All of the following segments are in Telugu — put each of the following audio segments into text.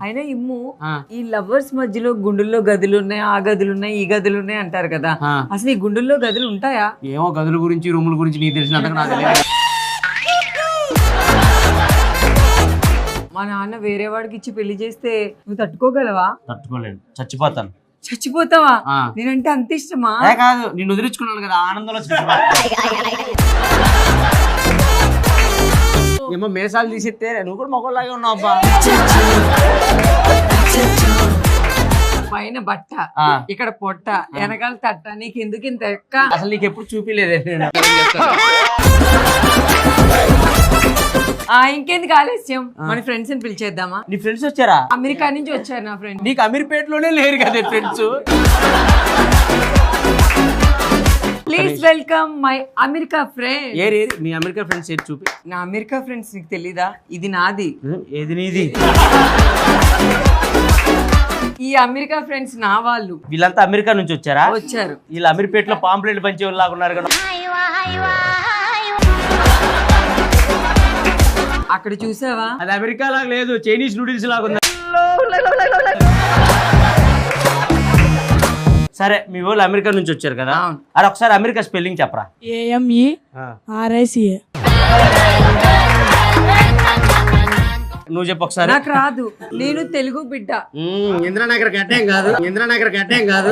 అయినా ఇమ్ము ఈ లవర్స్ మధ్యలో గుండుల్లో గదులు ఉన్నాయి ఆ గదులు ఉన్నాయి ఈ గదులు ఉన్నాయి అంటారు కదా. అసలు ఈ గుండుల్లో గదులు ఉంటాయా? ఏమో గదుల గురించి రూముల గురించి నీకు తెలిసినంతగా నాకు తెలియదు. మా నాన్న వేరే వాడికి ఇచ్చి పెళ్ళి చేస్తే నువ్వు తట్టుకోగలవా? తట్టుకోలేను. చచ్చిపోతాను. చచ్చిపోతావా. నేనంటే అంత ఇష్టమా? ఏ కాదు నిన్ను వదిలించుకున్నాను కదా ఆనందంలో ఏమో మేసాలు తీసిస్తే నువ్వు కూడా మొగలాగే ఉన్నావు అబ్బా. పైన బట్ట. ఇక్కడ పొట్ట వెనకాల తట్ట నీకు ఎందుకు ఇంత ఎక్క? అసలు నీకు ఎప్పుడు చూపిలేదే నేను ఆ ఇంకెందుకు ఆలస్యం? మన ఫ్రెండ్స్ని పిలిచేద్దామా? నీ ఫ్రెండ్స్ వచ్చారా? అమెరికా నుంచి వచ్చారు నా ఫ్రెండ్ నీకు అమీర్పేటలోనే లేరు కదా friends please welcome my America friend ఏరి ఏరి మీ అమెరికా ఫ్రెండ్స్ ఏది చూపి? నా అమెరికా ఫ్రెండ్స్ నీకు తెలీదా? ఇది నాది. ఏది నీది? ఈ అమెరికా ఫ్రెండ్స్ నా వాళ్ళు. వీళ్ళంతా అమెరికా నుంచి వచ్చారా? వచ్చారు. వీళ్ళు అమీర్పేటలో పాంప్లెట్ పంచే వాళ్ళగా ఉన్నారు కదా. అక్కడ చూసావా? అది అమెరికా లాగా లేదు చైనీస్ నూడిల్స్ లాగా ఉంది. సరే మీ వాళ్ళు అమెరికా నుంచి వచ్చారు కదా. అరే ఒకసారి అమెరికా స్పెల్లింగ్ చెప్పరా? A M E R I C A నువ్వు చెప్పు ఒకసారి. నాకు రాదు. నేను తెలుగు బిడ్డ. ఇంద్రానగర్ గడ్డేం కాదు. ఇంద్రానగర్ గడ్డేం కాదు.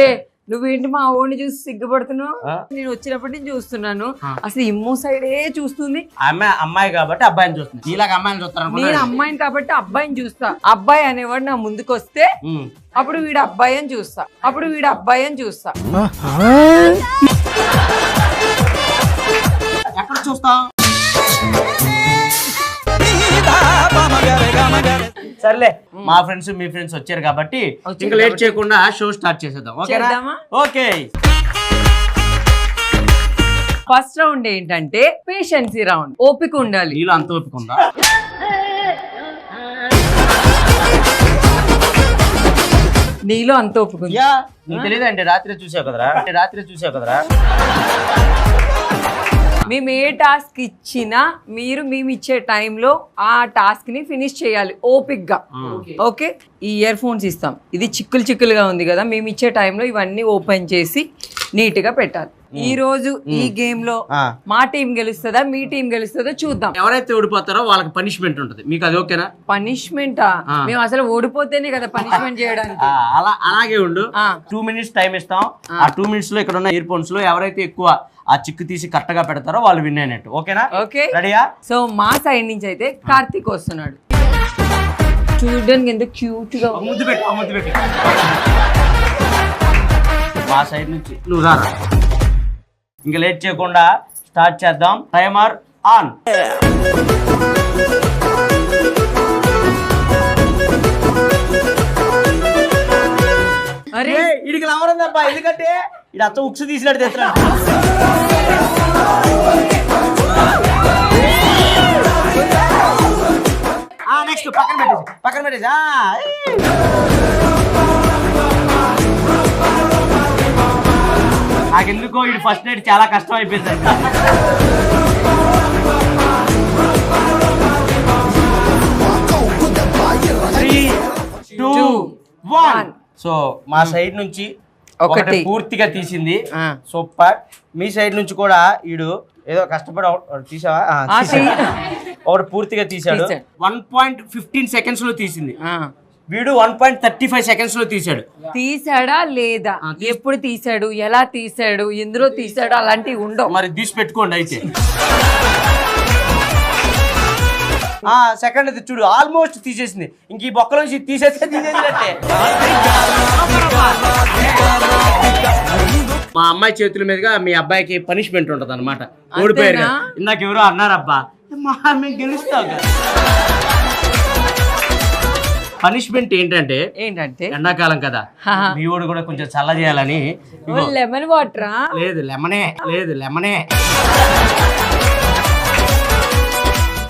ఏ నువ్వేంటి మా ఓడిని చూసి సిగ్గుపడుతున్నావు? నేను వచ్చినప్పటి నుంచి చూస్తున్నాను. అసలు ఇమ్మో సైడే చూస్తుంది. అమ్మాయి అమ్మాయి కాబట్టి అబ్బాయిని చూస్తుంది. ఇలాగ అమ్మాయిని చూస్తారు నేను అమ్మాయిని కాబట్టి అబ్బాయిని చూస్తా. అబ్బాయి అనేవాడు నా ముందుకు వస్తే అప్పుడు వీడు అబ్బాయి అని చూస్తా. అప్పుడు వీడు అబ్బాయి అని చూస్తా. ఎక్కడ చూస్తాం సర్లే మా ఫ్రెండ్స్ మీ ఫ్రెండ్స్ వచ్చారు కాబట్టి ఇంకా లేట్. చేయకుండా షో స్టార్ట్ చేసేద్దాం ఓకేనా? ఓకే. ఫస్ట్ రౌండ్ ఏంటంటే పేషెన్సీ రౌండ్. ఓపిక ఉండాలి. నీలో అంత ఓపిక ఉందా? నీలో అంత యా నీకు తెలియదండి రాత్రి చూసావు కదరా? రాత్రి చూసావు కదరా? మేము ఏ టాస్క్ ఇచ్చినా మీరు మేము ఇచ్చే టైంలో ఆ టాస్క్ని ఫినిష్ చేయాలి ఓపిక్గా ఓకే ఈ ఇయర్ ఫోన్స్ ఇస్తాం. ఇది చిక్కులు చిక్కులుగా ఉంది కదా మేము ఇచ్చే టైంలో ఇవన్నీ ఓపెన్ చేసి నీట్గా పెట్టాలి ఈ రోజు ఈ గేమ్లో. మా టీం గెలుస్తుందా మీ టీం గెలుస్తుందో చూద్దాం. ఎవరైతే ఓడిపోతారో వాళ్ళకి పనిష్మెంట్ ఉంటుంది. మీకు అది ఓకేనా? పనిష్మెంటా. మేము అసలు ఓడిపోతేనే కదా పనిష్మెంట్ చేయడానికి. అలా అలాగే ఉండు. ఆ. టూ మినిట్స్ టైం ఇస్తాం. ఆ. టూ మినిట్స్లో ఇక్కడ ఉన్న ఇయర్ ఫోన్స్లో ఎవరైతే ఎక్కువ ఆ చిక్కు తీసి కరెక్ట్గా పెడతారో వాళ్ళు విన్ అయినట్టు. ఓకేనా? ఓకే. రెడీయా సో మా సైడ్ నుంచి అయితే కార్తీక్ వస్తున్నాడు. చూడడానికి ఎంత క్యూట్గా. ముద్దు పెట్టు ఆ ముద్దు పెట్టు. మా సైడ్ నుంచి. నువ్వు రారా? ఇంకా లేట్ చేయకుండా స్టార్ట్ చేద్దాం. Timer on. అరే. ఇడికి లవరందబ్బా ఎందుకంటే ఇది అత్త ఉక్సు తీసినట్టు తెస్తున్నాడు. నెక్స్ట్ పక్కన పెట్టేసి పక్కన పెట్టేసి. నాకెందుకో ఇది ఫస్ట్ నైట్ చాలా కష్టం అయిపోయింది త్రీ టూ వన్ సో మా సైడ్ నుంచి ఒకటి. పూర్తిగా తీసింది. సూపర్ మీ సైడ్ నుంచి కూడా ఈడు ఏదో కష్టపడి తీసావా. ఒకటి పూర్తిగా తీసాడు. వన్ పాయింట్ ఫిఫ్టీన్ సెకండ్స్లో తీసింది. ఆ. వీడు వన్ పాయింట్ థర్టీ ఫైవ్ సెకండ్స్లో తీసాడు. తీసాడా లేదా? ఎప్పుడు తీసాడు? ఎలా తీసాడు? ఎందులో తీసాడు? అలాంటివి ఉండవు. మరి తీసి పెట్టుకోండి అయితే. ఆ సెకండ్ అది చూడు ఆల్మోస్ట్ తీసేసింది. ఇంక ఈ బొక్క నుంచి తీసేస్తే తీసేసినట్టే. మా అమ్మాయి చేతుల మీదుగా మీ అబ్బాయికి పనిష్మెంట్ ఉంటది అనమాట ఓడిపోయారు కదా. ఇందాక ఎవరో అన్నారబ్బా మా మేము గెలుస్తాం పనిష్మెంట్ ఏంటంటే ఏంటంటే? ఎండాకాలం కదా. మీ ఓడు కూడా కొంచెం చల్ల చేయాలని ఇగో. లెమన్ వాటరా లేదు లెమనే లేదు లెమనే.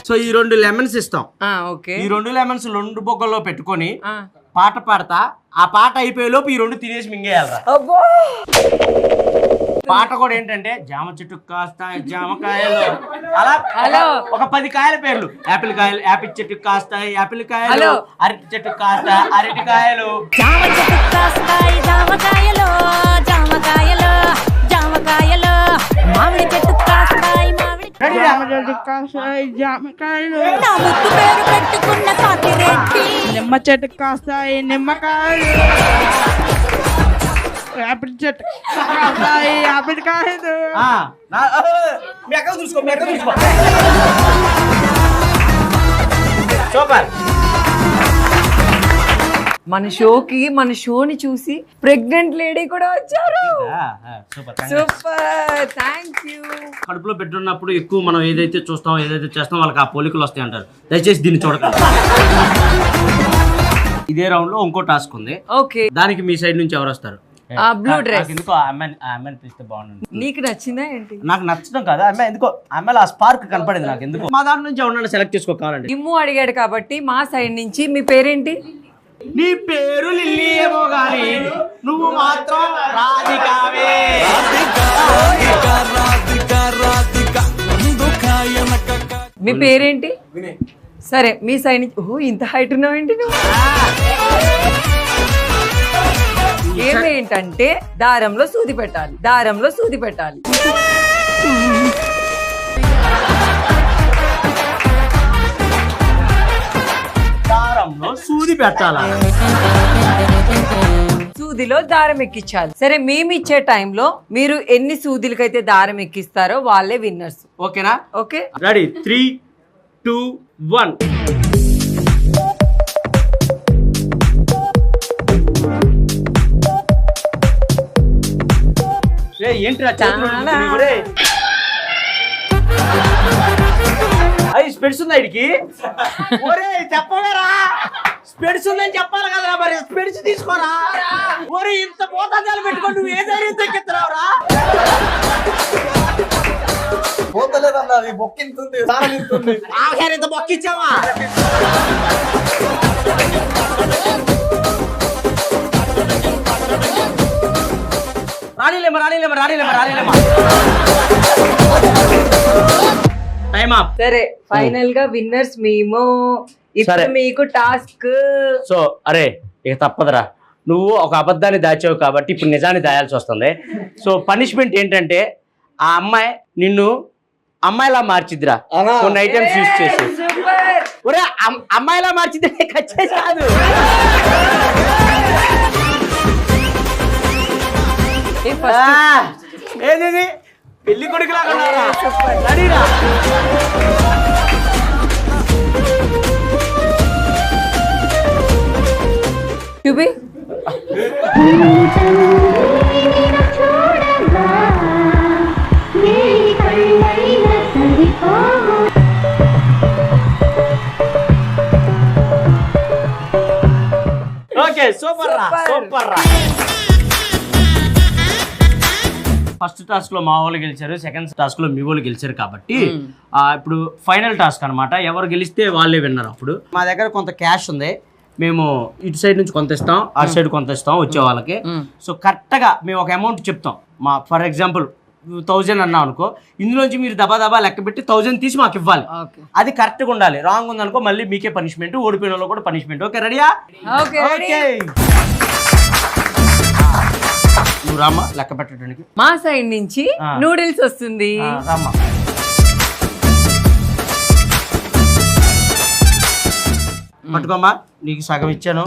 సో ఈ రెండు లెమన్స్ ఇస్తాం. ఓకే. ఈ రెండు లెమన్స్ రెండు బొగ్గల్లో పెట్టుకొని ఆ. పాట పాడతా ఆ పాట అయిపోయే లోపు ఈ రెండు తినేసి మింగేయాలరా. అబ్బో! పాట కూడా ఏంటంటే జామ చెట్టు కాస్త జామకాయలు అలా హలో. ఒక పది కాయల పేర్లు. యాపిల్ కాయలు యాపిల్ చెట్టు కాస్త యాపిల్ కాయలు. అరటి చెట్టు కాస్త అరటి కాయలు. జామ చెట్టు కాస్తాయి జామకాయలు జామకాయలు. నా ముద్దు పేరు పెట్టుకున్న కాకిరెడ్డి. నిమ్మ చెట్టు కాస్తాయి నిమ్మకాయలు. యాపిల్ చెట్టు కాస్తాయి యాపిల్ కాయలు చూసుకో. సూపర్. మన షోకి మన షోని చూసి ప్రెగ్నెంట్ లేడీ కూడా వచ్చారు. సూపర్. సూపర్. థ్యాంక్ యూ కడుపులో పెట్టున్నప్పుడు ఎక్కువ మనం ఏదైతే చూస్తాం ఏదైతే చేస్తాం వాళ్ళకి ఆ పోలికలు వస్తాయి అంటారు. దయచేసి దీన్ని చూడకండి. ఇదే రౌండ్లో ఇంకో టాస్క్ ఉంది. ఓకే దానికి మీ సైడ్ నుంచి ఎవరు వస్తారు. నాకు ఎందుకో పిలిస్తే బాగుంటుంది. నీకు నచ్చిందా ఏంటి? నాకు నచ్చడం కాదు. ఆ అమ్మాయి ఎందుకో ఆ స్పార్క్ కనపడింది నాకు ఎందుకో. మా దాంట్లో నుంచి ఎవరన్నా సెలెక్ట్ చేసుకోవాలండి ఇమ్ము అడిగాడు కాబట్టి మా సైడ్ నుంచి మీ పేరేంటి? నీ పేరు లిల్లీ ఏమో గాని నువ్వు మాత్రం రాధికావే. మీ పేరేంటి? సరే మీ సైడ్ నుంచి ఇంత హైట్ ఉన్నావేంటి నువ్వు? ఏమేంటంటే దారంలో సూది పెట్టాలి దారంలో సూది పెట్టాలి. దారంలో సూది పెట్టాలా? సూదిలో దారం ఎక్కించాలి. సరే మేము ఇచ్చే టైంలో మీరు ఎన్ని సూదులకైతే దారం ఎక్కిస్తారో వాళ్ళే విన్నర్స్. ఓకేనా? Okay? Ready. Three two one. ఏంటి అయ్యి స్పెడ్స్ ఉంది ఆయనకి ఒరే చెప్పవేరా? స్పెడ్స్ ఉందని చెప్పాలి కదా మరి. స్పెడ్స్ తీసుకోరా? ఒరే ఇంత పోతాజాలు పెట్టుకొని నువ్వు ఏ ధైర్యం తగ్గిస్తున్నావురా పోతలేదన్న అది బొక్కింతుంది సారం ఇంతుంది ఆఖరి ఇంత మొక్కిచ్చావా రాణిలేమా రాణిలేమా రాణిలేమా రాణిలేమా టైం అప్ సరే ఫైనల్గా విన్నర్స్ మేము. ఇప్పుడు సరే. మీకు టాస్క్. సో అరే ఇక తప్పదురా. నువ్వు ఒక అబద్ధాన్ని దాచావు కాబట్టి ఇప్పుడు నిజాన్ని దాయాల్సి వస్తుంది. సో పనిష్మెంట్ ఏంటంటే ఆ అమ్మాయి నిన్ను అమ్మాయిలా మార్చిద్దిరా. కొన్ని ఐటమ్స్ యూస్ చేసి. సూపర్. ఒరే అమ్- అమ్మాయిలా మార్చిద్ది ఖచ్చితంగా కాదు ఏది పెళ్ళి? రెడీరా? చూపి ఓకే సూపర్ రా. సూపర్ రా ఫస్ట్ టాస్క్లో మా వాళ్ళు గెలిచారు సెకండ్ టాస్క్లో మీ వాళ్ళు గెలిచారు కాబట్టి ఆ, ఇప్పుడు ఫైనల్ టాస్క్ అన్నమాట. ఎవరు గెలిస్తే వాళ్ళే విన్నారు అప్పుడు. మా దగ్గర కొంత క్యాష్ ఉంది. మేము ఇటు సైడ్ నుంచి కొంత ఇస్తాం అటు సైడ్ కొంత ఇస్తాం వచ్చే వాళ్ళకి. సో కరెక్ట్గా మేము ఒక అమౌంట్ చెప్తాం. మా ఫర్ ఎగ్జాంపుల్ థౌజండ్ అన్నాం అనుకో ఇందులోంచి మీరు దబా దబా లెక్క పెట్టి థౌజండ్ తీసి మాకు ఇవ్వాలి. అది కరెక్ట్గా ఉండాలి. రాంగ్ ఉందనుకో మళ్ళీ మీకే పనిష్మెంట్ ఓడిపోయిన వాళ్ళు కూడా పనిష్మెంట్ ఓకే రెడీయా ఓకే నువ్వు రామ్మా లెక్క పెట్టడానికి మా సైడ్ నుంచి. నూడిల్స్ వస్తుంది రామ్మా పట్టుకోమ్మా నీకు సగం ఇచ్చాను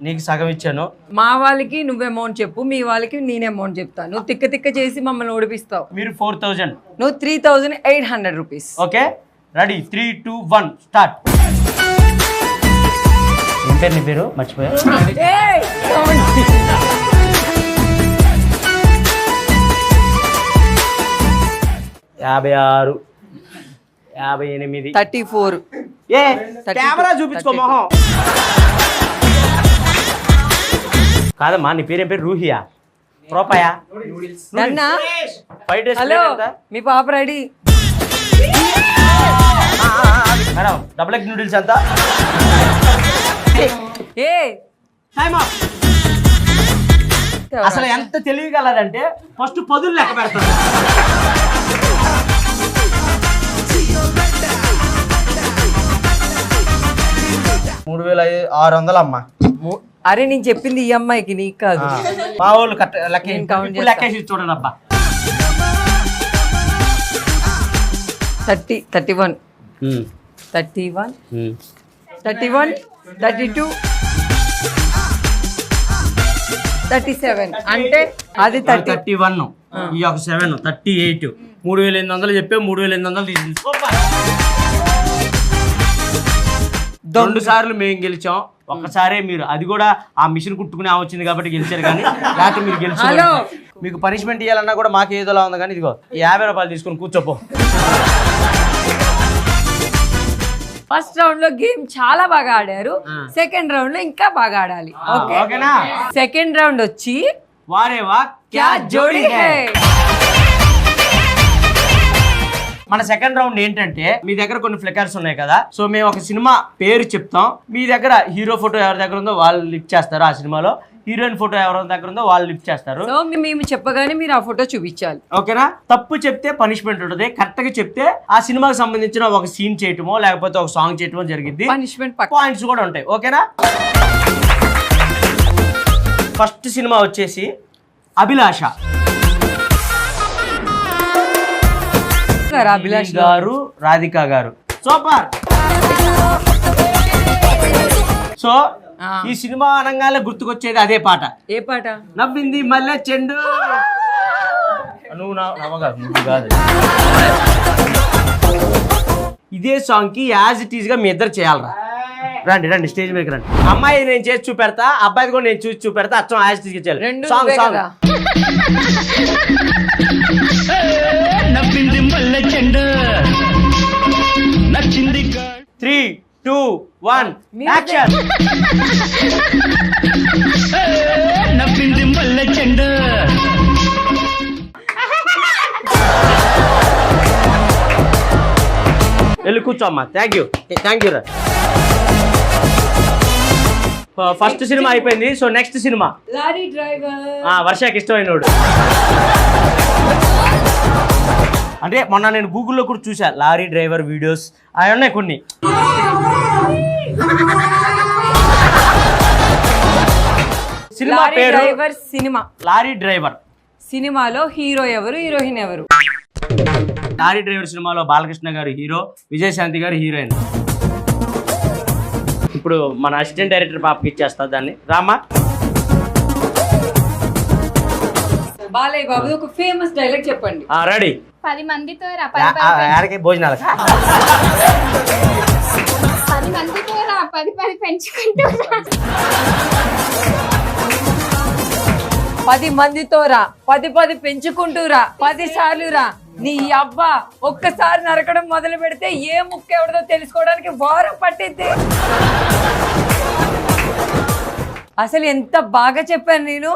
నీకు సగం ఇచ్చాను మా వాళ్ళకి నువ్వు అమౌంట్ చెప్పు మీ వాళ్ళకి నేను అమౌంట్ చెప్తాను నువ్వు తిక్క తిక్క చేసి మమ్మల్ని ఓడిపిస్తావు మీరు ఫోర్ థౌజండ్ నువ్వు three thousand eight hundred rupees okay ready three two one start ఏం పేరు నీ పేరు మర్చిపోయా యాభై ఆరు యాభై ఎనిమిది. Thirty four. ఏ కెమెరా చూపించుకో మొహం. కాదమ్మా నీ పేరేం పేరు? రూహియా. రూపాయా? నన్నా? ఫైవ్ డేస్ హలో మీ పాప ready. Madam double egg noodles ఎంత? ఏ? అసలు ఎంత తెలియగలరంటే ఫస్ట్ పదులు లెక్క పెడతారు. మూడు వేల ఆరు వందలు అమ్మా. అరే నేను చెప్పింది ఈ అమ్మాయికి నీకు కాదు. మా వాళ్ళు కట్ట లెక్క. లెక్కేసి చూడండి అబ్బా. Thirty thirty one. Thirty one. Thirty one thirty two. Thirty seven. అంటే అది థర్టీ థర్టీ వన్. ఈ ఒక సెవెన్ థర్టీ ఎయిట్. మూడు వేల ఎనిమిది వందలు చెప్పే మూడు వేల ఎనిమిది వందలు తీసింది. రెండు సార్లు మేము గెలిచాం. ఒక్కసారే మీరు అది కూడా ఆ మిషన్ కుట్టుకునే వచ్చింది కాబట్టి గెలిచారు కానీ లేకపోతే మీరు గెలిచారు. మీకు పనిష్మెంట్ ఇవ్వాలన్నా కూడా మాకు ఏదోలా ఉంది కానీ ఇదిగో యాభై రూపాయలు తీసుకొని కూర్చోపో. ఫస్ట్ రౌండ్లో గేమ్ చాలా బాగా ఆడారు. సెకండ్ రౌండ్లో ఇంకా బాగా ఆడాలి. ఓకే? ఓకేనా? సెకండ్ రౌండ్ వచ్చి వారే వా క్యా జోడి హై? మన సెకండ్ రౌండ్ ఏంటంటే మీ దగ్గర కొన్ని ఫ్లికర్స్ ఉన్నాయి కదా. సో మేము ఒక సినిమా పేరు చెప్తాం. మీ దగ్గర హీరో ఫోటో ఎవరి దగ్గర ఉందో వాళ్ళు లిఫ్ట్ చేస్తారు ఆ సినిమాలో. హీరోయిన్ ఫోటో ఎవరి దగ్గర ఉందో వాళ్ళు లిఫ్ట్ చేస్తారు. సో మేము చెప్పగానే మీరు ఆ ఫోటో చూపించాలి. ఓకేనా? తప్పు చెప్తే పనిష్మెంట్ ఉంటుంది. కరెక్ట్గా చెప్తే ఆ సినిమాకి సంబంధించిన ఒక సీన్ చేయటమో లేకపోతే ఒక సాంగ్ చేయటమో జరిగింది పనిష్మెంట్ పక్క. పాయింట్స్ కూడా ఉంటాయి. ఓకేనా? ఫస్ట్ సినిమా వచ్చేసి అభిలాష. అభిలాష్ గారు రాధిక గారు. సూపర్. సో. ఈ సినిమా అనగానే గుర్తుకొచ్చేది అదే పాట. ఏ పాట? నవ్వింది మల్లె చెండు. నువ్వు నా- నవ్వగా నువ్వు కాదు. ఇదే సాంగ్కి యాజ్ ఇట్ ఈస్గా మీ ఇద్దరు చేయాలరా. రండి రండి స్టేజ్ మీదకి రండి. అమ్మాయి నేను చేసి చూపెడతా అబ్బాయి కూడా నేను చూసి చూపెడతా అచ్చం యాజ్ ఇట్ ఈస్గా చేయాలి. రెండు సాంగ్ సాంగ్ చెండు నచ్చింది త్రీ టూ వన్. యాక్షన్ నవ్వింది మల్లె చెండు. వెళ్ళి కూర్చో అమ్మా థ్యాంక్ యూ థ్యాంక్ యూ రా. ఫస్ట్ సినిమా అయిపోయింది. So next cinema lorry driver. ఆ, వర్షాకి ఇష్టమైనోడు. అంటే మొన్న నేను గూగుల్లో కూడా చూసా లారీ డ్రైవర్ వీడియోస్ అవి ఉన్నాయి కొన్ని. సినిమా లారీ పేరు డ్రైవర్ సినిమా. Lorry driver. సినిమాలో హీరో ఎవరు హీరోయిన్ ఎవరు? లారీ డ్రైవర్ సినిమాలో బాలకృష్ణ గారు హీరో విజయశాంతి గారు హీరోయిన్. ఇప్పుడు మన అసిస్టెంట్ డైరెక్టర్ పాపకి ఇచ్చేస్తా దాన్ని. రామా బాలయ్య బాబు ఒక ఫేమస్ డైలాగ్ చెప్పండి. రెడీ. పది మందితో రా పది ఆడకి భోజనాలు. పది మందితో రా పది పది పెంచుకుంటూ. పది మందితో రా పది పది పెంచుకుంటూ రా పది సార్లు రా. నీ అబ్బా ఒక్కసారి నరకడం మొదలు పెడితే ఏ ముక్క ఎవడదో తెలుసుకోవడానికి వారం పట్టిద్ది. అసలు ఎంత బాగా చెప్పాను నేను?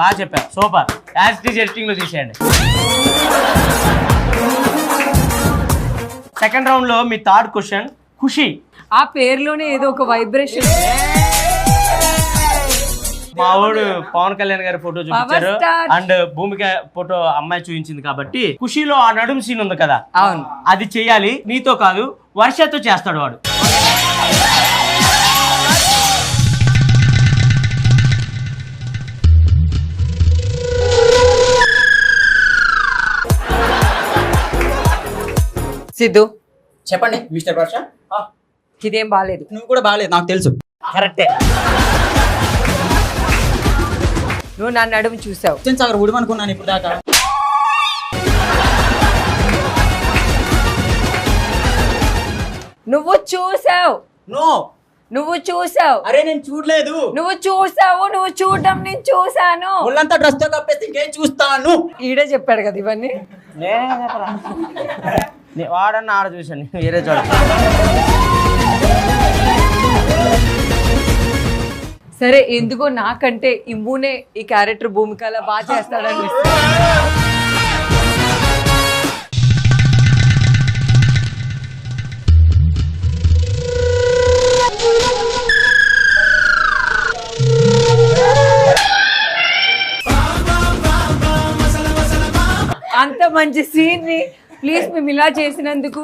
బాగా చెప్పారు సూపర్. యాజ్ టీజ్ ఎడిటింగ్లో తీసేయండి. సెకండ్ రౌండ్లో మీ థర్డ్ క్వశ్చన్ ఖుషి. ఆ పేరులోనే ఏదో ఒక వైబ్రేషన్ మా వాడు పవన్ కళ్యాణ్ గారి ఫోటో చూపించారు. అండ్ భూమిక ఫోటో అమ్మాయి చూపించింది కాబట్టి ఖుషిలో ఆ నడుము సీన్ ఉంది కదా. అవును. అది చేయాలి. నీతో కాదు వర్షతో చేస్తాడు వాడు. సిద్ధు. చెప్పండి. మిస్టర్ వర్ష ఇదేం బాగాలేదు నువ్వు కూడా బాగాలేదు నాకు తెలుసు. కరెక్టే. నువ్వు నా నడుము చూసావు. సాగర్ ఉడమనుకున్నాను ఇప్పుడు దాకా. నువ్వు చూసావు. నో. నువ్వు చూసావు. అరే నేను చూడలేదు. నువ్వు చూసావు నువ్వు చూడటం నేను చూసాను ఒళ్ళంతా డ్రెస్తో కప్పేసి ఇంకేం చూస్తాను? ఈడే చెప్పాడు కదా ఇవన్నీ. వాడన్నా ఆడ చూశాను వేరే చోట. సరే ఎందుకో నాకంటే ఇమ్మునే ఈ క్యారెక్టర్ భూమికలా బాగా చేస్తాడని అంత మంచి సీన్ని ప్లీజ్ మేము ఇలా చేసినందుకు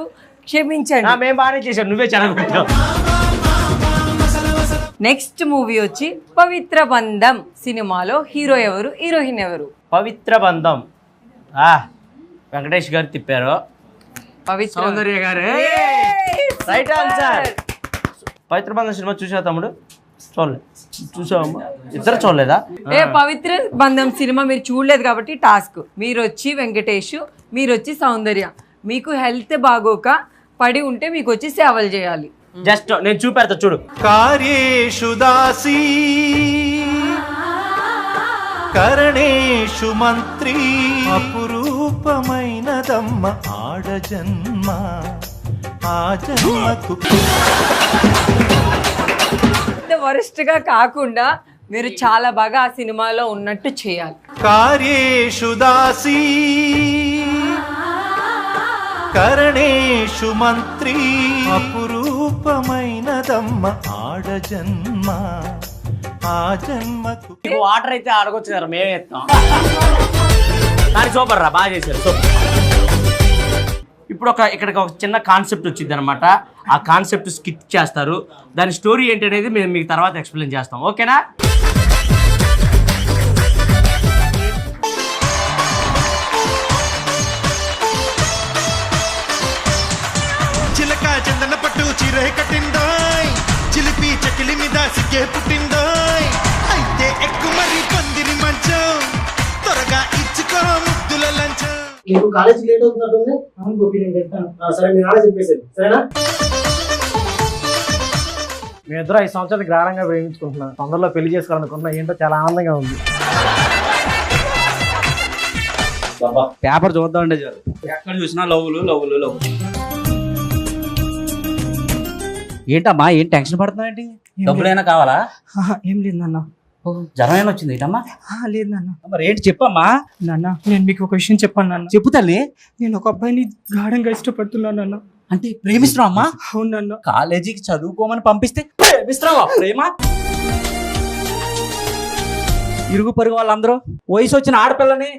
క్షమించండి. ఆ, మేము బాగానే చేశాం. నువ్వే చెడగొట్టావు నెక్స్ట్ మూవీ వచ్చి పవిత్ర బంధం సినిమాలో హీరో ఎవరు హీరోయిన్ ఎవరు? పవిత్ర బంధం. ఆ వెంకటేష్ గారు తిప్పారు. పవిత్ర సౌందర్య గారు. రైట్ ఆన్సర్ పవిత్ర బంధం సినిమా చూసావా తమ్ముడు? చూడలేదు చూసావమ్మా ఇద్దరు చూడలేదా? ఏ పవిత్ర బంధం సినిమా మీరు చూడలేదు కాబట్టి టాస్క్. మీరు వచ్చి వెంకటేష్ మీరు వచ్చి సౌందర్య మీకు హెల్త్ బాగోక పడి ఉంటే మీకు వచ్చి సేవలు చేయాలి. జస్ట్ నేను చూపెడతా చూడు. కార్యేషు దాసీ కరణేషు మంత్రి అపురూపమైనదమ్మ ఆడజన్మ ఆ జన్మకు వరస్ట్గా కాకుండా మీరు చాలా బాగా ఆ సినిమాలో ఉన్నట్టు చేయాలి. కార్యేషు దాసీ కరణేషు మంత్రి. అపురూపమైనదమ్మ ఆడజన్మ ఆ జన్మకు వాటర్ అయితే ఆడకొచ్చు మేమే ఇస్తాం కానీ సూపర్ రా బాగా చేశారు సూపర్. ఇప్పుడు ఒక ఇక్కడికి ఒక చిన్న కాన్సెప్ట్ వచ్చింది అనమాట ఆ కాన్సెప్ట్ స్కిట్ చేస్తారు. దాని స్టోరీ ఏంటి అనేది మేము మీకు తర్వాత ఎక్స్ప్లెయిన్ చేస్తాం. ఓకేనా? కట్టిందాయ్. చిలిపి చకిలి మీద సిగ్గే పుట్టిందాయ్. అయితే ఎక్కు మరి పందిరి మంచం. త్వరగా ఇచ్చుకో ముద్దుల లంచం. నీకు కాలేజీకి లేట్ అవుతున్నట్టుంది. అవును గోపి నేను చెప్తాను సరే మీ నాన్న చెప్పేసాను సరేనా? మేమిద్దరు ఐదు సంవత్సరాలు గ్రారంగా ప్రేమించుకుంటున్నాం తొందరలో పెళ్ళి చేసుకోవాలనుకుంటున్నా ఏంటో చాలా ఆనందంగా ఉంది. పేపర్ చూద్దామంటే చాలు ఎక్కడ చూసినా లవ్లు లవ్లు లవ్ ఏంటమ్మా? ఏం టెన్షన్ పడుతున్నావు ఏంటి డబ్బులైనా కావాలా? ఏం లేదు నాన్న. జ్వరం అయినా వచ్చింది ఏంటమ్మా లేదు నాన్న. మరి ఏంటి చెప్పమ్మా? నాన్న నేను మీకు ఒక విషయం చెప్పాను నాన్న. చెప్పు తల్లి. నేను ఒక అబ్బాయిని గాఢంగా ఇష్టపడుతున్నాను నాన్న. అంటే ప్రేమిస్తున్నావు అమ్మా? అవును నాన్న. కాలేజీకి చదువుకోమని పంపిస్తే ప్రేమిస్తున్నావా? ప్రేమ? ఇరుగు పొరుగు వాళ్ళందరూ? వయసు వచ్చిన ఆడపిల్లని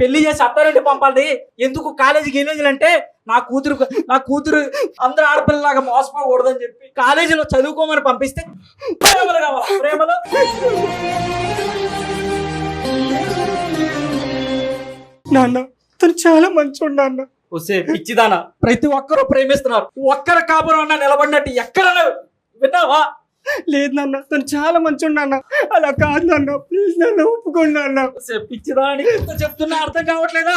పెళ్ళి చేసి అత్తారింటి పంపాలి. ఎందుకు కాలేజీకి వెళ్ళేది అంటే నా కూతురు నా కూతురు అందరు ఆడపిల్లలాగా మోసపోకూడదని చెప్పి కాలేజీలో చదువుకోమని పంపిస్తే ప్రేమలు కావాలా? ప్రేమలు? నాన్న తను చాలా మంచోడు నాన్న. వస్తే పిచ్చిదానా. ప్రతి ఒక్కరూ ప్రేమిస్తున్నారు. ఒక్కరు కాపురం అన్నా నిలబడినట్టు ఎక్కడన్నా విన్నావా? లేదు నాన్న తను చాలా మంచిగా నాన్న. అలా కాదు నాన్న ప్లీజ్ నాన్న ఒప్పుకోండి నాన్న. వస్తే చెప్తున్నా అర్థం కావట్లేదా?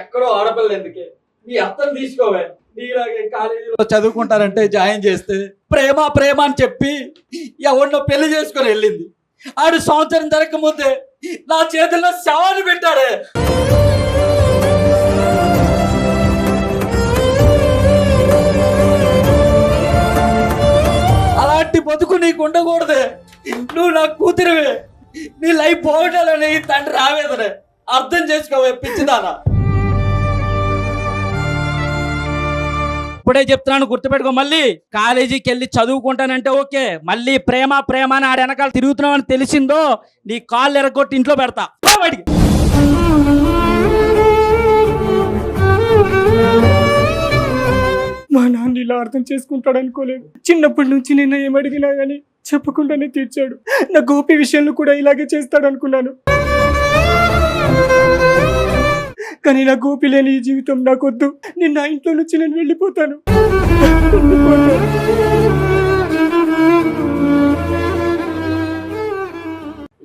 ఎక్కడో ఆడపిల్ల ఎందుకే? మీ అర్థం తీసుకోవే. నీలాగే కాలేజీలో చదువుకుంటారంటే జాయిన్ చేస్తే ప్రేమ ప్రేమ అని చెప్పి ఎవరినో పెళ్ళి చేసుకొని వెళ్ళింది. ఆడు సంవత్సరం జరగక ముందే నా చేతుల్లో శవాన్ని పెట్టాడే. నీకు ఉండకూడదే. నువ్వు నా కూతురివే. నీ లైఫ్ పోగటాలని తండ్రి రావేదనే అర్థం చేసుకోవే పిచ్చిదానా. ఇప్పుడే చెప్తున్నాను గుర్తుపెట్టుకో మళ్ళీ. కాలేజీకి వెళ్ళి చదువుకుంటానంటే ఓకే. మళ్ళీ ప్రేమ ప్రేమ అని ఆడ వెనకాల తిరుగుతున్నావు అని తెలిసిందో నీ కాళ్ళు ఎరగొట్టి ఇంట్లో పెడతా. బయటికి. మా నాన్న ఇలా అర్థం చేసుకుంటాడు అనుకోలేదు. చిన్నప్పటి నుంచి నేను ఏమడిగినా గానీ చెప్పకుండానే తీర్చాడు. నా గోపి విషయంలో కూడా ఇలాగే చేస్తాడు అనుకున్నాను. కానీ నా గోపి లేని ఈ జీవితం నాకొద్దు. నేను నా ఇంట్లో నుంచి నేను వెళ్ళిపోతాను.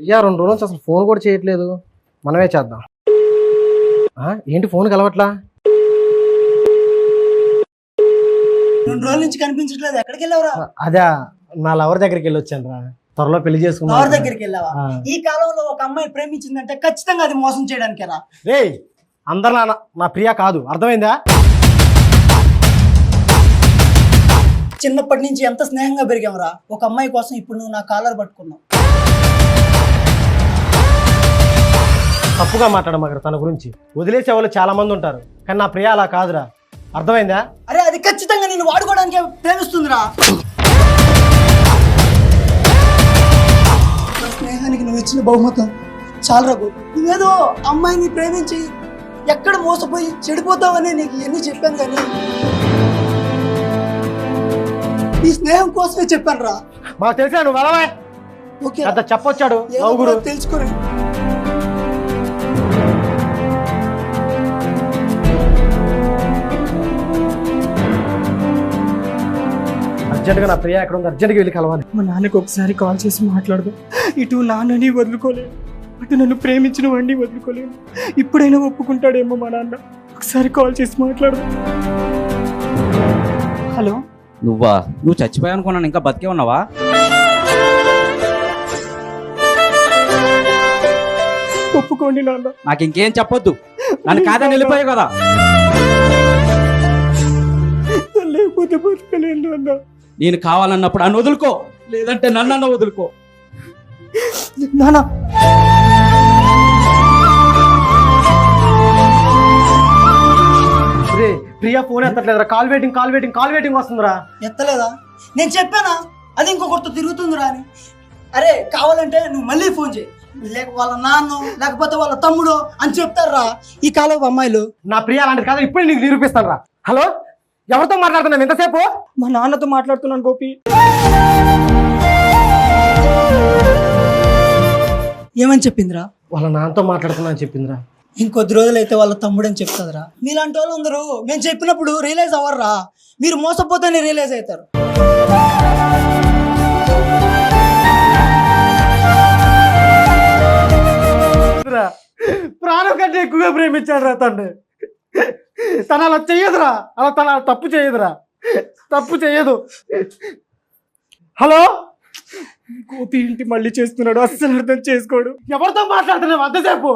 యా రెండు రోజుల నుంచి అసలు ఫోన్ కూడా చేయట్లేదు. మనమే చేద్దాం. ఏంటి ఫోన్ కలవట్లా రెండు రోజుల నుంచి కనిపించట్లేదు. ఎక్కడికి వెళ్ళావురా? అదే నా లవర్ దగ్గరికి వెళ్ళి వచ్చాను రా. త్వరలో పెళ్ళి చేసుకున్నా దగ్గరికి వెళ్ళావా. ఈ కాలంలో ఒక అమ్మాయి ప్రేమించిందంటే ఖచ్చితంగా అది మోసం చేయడానికేరా రేయ్ అందరు నా నా ప్రియా కాదు. అర్థమైందా? చిన్నప్పటి నుంచి ఎంత స్నేహంగా పెరిగావురా ఒక అమ్మాయి కోసం ఇప్పుడు నువ్వు నా కాలర్ పట్టుకున్నావు. తప్పుగా మాట్లాడమాక తన గురించి. వదిలేసే వాళ్ళు చాలా మంది ఉంటారు. కానీ నా ప్రియా అలా కాదురా. అర్థమైందా? అరే అది ఖచ్చితంగా నేను వాడుకోవడానికి ప్రేమిస్తుందిరా. స్నేహానికి నువ్వు ఇచ్చిన బహుమతం చాలరా గోపి? నువ్వేదో అమ్మాయిని ప్రేమించి ఎక్కడ మోసపోయి చెడిపోతావని నీకు ఎన్ని చెప్పాను కానీ ఈ స్నేహం కోసమే చెప్పాను రా మాకు తెలిసా నువ్వు వెళ్ళవే. ఓకే పెద్ద చెప్పొచ్చాడు ఏదో అర్జెంట్గా నా ప్రియ ఎక్కడ ఉంది అర్జెంట్గా వెళ్ళి కలవాలి. మా నాన్నకి ఒకసారి కాల్ చేసి మాట్లాడదాం. ఇటు నాన్నని వదులుకోలేను అటు నన్ను ప్రేమించిన వాడిని వదులుకోలేను ఇప్పుడైనా ఒప్పుకుంటాడేమో మా నాన్న. ఒకసారి కాల్ చేసి మాట్లాడదాం. హలో? నువ్వా? నువ్వు చచ్చిపోయా అనుకున్నాను. ఇంకా బతికే ఉన్నావా? ఒప్పుకోండి నాన్న. నాకు ఇంకేం చెప్పొద్దు. నన్ను కాదని వెళ్ళిపోయావు కదా. లేకపోతే బతకలేను నాన్న. నేను కావాలన్నప్పుడు అని వదులుకో లేదంటే నన్నన్న వదులుకో. నాన్న రే Priya phone ఎత్తట్లేదురా. Call waiting call waiting call waiting వస్తుందిరా. ఎత్తలేదా? నేను చెప్పానా? అది ఇంకొకరితో తిరుగుతుందిరా అని. అరే కావాలంటే నువ్వు మళ్ళీ ఫోన్ చేయి. లేక వాళ్ళ నాన్న లేకపోతే వాళ్ళ తమ్ముడు అని చెప్తారా ఈ కాలం అమ్మాయిలు? నా ప్రియ అలాంటిది కాదు ఇప్పుడే నీకు నిరూపిస్తాను రా హలో? ఎవరితో మాట్లాడుతున్నావు ఎంతసేపు మా నాన్నతో మాట్లాడుతున్నాను గోపి. ఏమని చెప్పిందిరా? వాళ్ళ నాన్నతో మాట్లాడుతున్నా అని చెప్పిందిరా. ఇంకొద్ది రోజులైతే వాళ్ళ తమ్ముడు అని చెప్తుందిరా. మీలాంటి వాళ్ళు అందరూ మేము చెప్పినప్పుడు రియలైజ్ అవ్వరురా. మీరు మోసపోతేనే రియలైజ్ అవుతారు. ప్రాణం కంటే ఎక్కువగా ప్రేమించాడు రా తండ్రి. తను అలా చెయ్యదురా. అలా తన తప్పు చేయదురా తప్పు చేయదు హలో? గోపి ఇంటి మళ్ళీ చేస్తున్నాడు అస్సలు అర్థం చేసుకోడు. ఎవరితో మాట్లాడుతున్నావు? అంతసేపు.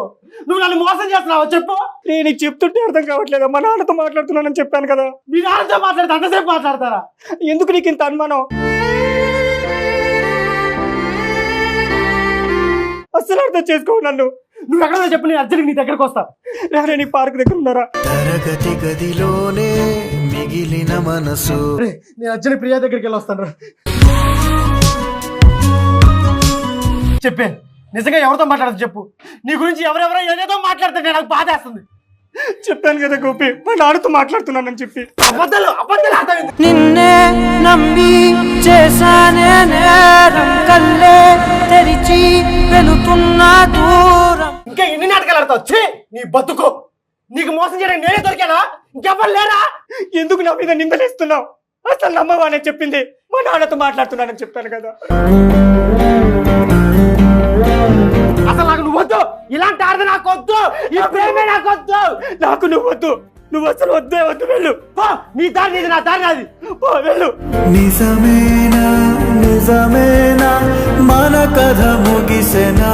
నువ్వు నన్ను మోసం చేస్తున్నావా? చెప్పు. నేను నీకు చెప్తుంటే అర్థం కావట్లేదా? మా నాన్నతో మాట్లాడుతున్నానని చెప్పాను కదా. మీ నాన్నతో మాట్లాడితే అంతసేపు మాట్లాడతారా? ఎందుకు నీకు ఇంత అనుమానం? అస్సలు అర్థం చేసుకో నన్ను. నువ్వు ఎక్కడో చెప్పు నేను అర్జెంట్ నీ దగ్గరకు వస్తా. రారే నీ పార్క్ దగ్గర ఉన్నారా? తరగతి గదిలోనే మిగిలిన మనసు. నేను అర్జెంట్ ప్రియా దగ్గరికి వెళ్ళి వస్తాను రా. చెప్పే నిజంగా ఎవరితో మాట్లాడదు చెప్పు. నీ గురించి ఎవరెవరో ఏదేదో మాట్లాడుతుంటే నాకు బాధేస్తుంది. చెప్పాను కదా గోపి మా నాన్నతో మాట్లాడుతున్నానని చెప్పి. అబద్ధాలు అబద్ధాలు అర్థమైంది. నిన్నే నమ్మి చేశానే నేరం కల్లే తెరిచి వెళుతున్న దూరం. ఇంకా ఎన్ని నాటకాలు ఆడతావు? ఛీ! నీ బతుకు. నీకు మోసం చేయడానికి నేనే దొరికానా? ఇంకెవ్వరు లేరా? ఎందుకు నా మీద నిందలేస్తున్నావు? అసలు నమ్మవా అని చెప్పింది మా నాన్నతో మాట్లాడుతున్నానని చెప్పాను కదా. అసలు నాకు నువ్వు వద్దు. ఇలాంటి ఆడది నాకు వద్దు. ఈ ప్రేమే నాకు వద్దు. నాకు నువ్వు వద్దు. నువ్వు అసలు వద్దే వద్దు వెళ్ళు. పో, నీ దారి నీది నా దారి నాది. పో వెళ్ళు. నిజమేనా నిజమేనా మన కథ ముగిసెనా?